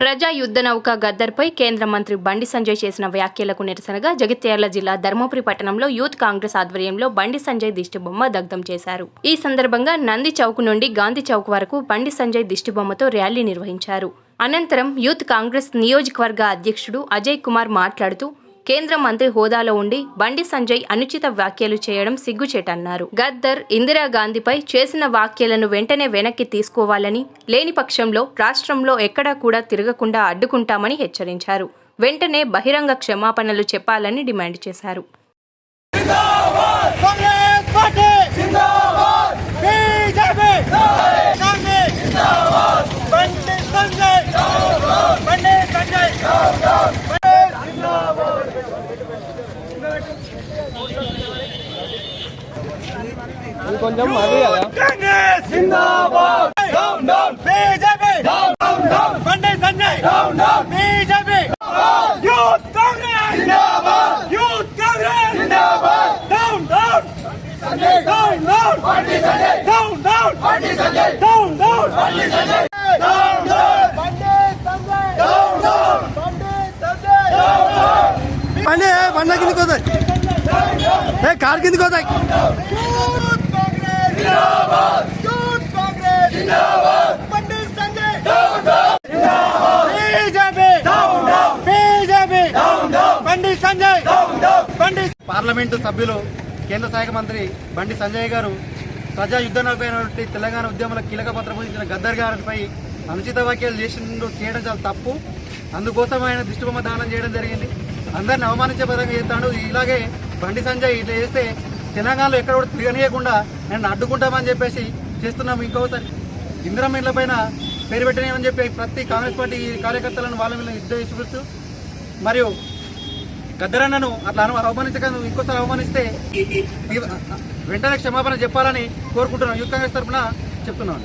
ప్రజా యుద్ధ నౌక గద్దర్పై కేంద్ర మంత్రి బండి సంజయ్ చేసిన వ్యాఖ్యలకు నిరసనగా జగిత్యాల జిల్లా ధర్మపురి పట్టణంలో యూత్ కాంగ్రెస్ ఆధ్వర్యంలో బండి సంజయ్ దిష్టిబొమ్మ దగ్ధం చేశారు. ఈ సందర్భంగా నంది చౌక్ నుండి గాంధీ చౌక్ వరకు బండి సంజయ్ దిష్టిబొమ్మతో ర్యాలీ నిర్వహించారు. అనంతరం యూత్ కాంగ్రెస్ నియోజకవర్గ అధ్యక్షుడు అజయ్ కుమార్ మాట్లాడుతూ కేంద్ర మంత్రి హోదాలో ఉండి బండి సంజయ్ అనుచిత వ్యాఖ్యలు చేయడం సిగ్గుచేటన్నారు. గద్దర్ ఇందిరాగాంధీపై చేసిన వ్యాఖ్యలను వెంటనే వెనక్కి తీసుకోవాలని లేని పక్షంలో రాష్ట్రంలో ఎక్కడా కూడా తిరగకుండా అడ్డుకుంటామని హెచ్చరించారు. వెంటనే బహిరంగ క్షమాపణలు చెప్పాలని డిమాండ్ చేశారు. கொஞ்சம் Bandi Sanjay BJP youth Congress youth Congress down down down down down down down BJP Bandi down Bandi ఏ కార్ డౌన్ బండి పార్లమెంటు సభ్యులు కేంద్ర సహాయక మంత్రి బండి సంజయ్ గారు ప్రజా యుద్ధ తెలంగాణ ఉద్యమంలో కీలక పాత్ర పోషించిన గద్దర్ గారిపై అనుచిత వ్యాఖ్యలు చేసిండు చేయడం చాలా తప్పు. అందుకోసం ఆయన దిష్టిబొమ్మ దానం చేయడం జరిగింది. అందరిని అవమానించే పరంగా చేస్తాడు. ఇలాగే బండి సంజయ్ ఇట్లా చేస్తే తెలంగాణలో ఎక్కడ కూడా తిరగనీయకుండా నేను అడ్డుకుంటామని చెప్పేసి చేస్తున్నాం ఇంకోసారి. ఇందిరమ్మ ఇళ్ళ పైన పేరు పెట్టనేమని చెప్పి ప్రతి కాంగ్రెస్ పార్టీ కార్యకర్తలను వాళ్ళ మీద యుద్ధ చూపిస్తూ మరియు గద్దరన్నను అట్లా అను- అవమానించక ఇంకోసారి అవమానిస్తే వెంటనే క్షమాపణ చెప్పాలని కోరుకుంటున్నాను యూత్ కాంగ్రెస్ తరఫున చెప్తున్నాను.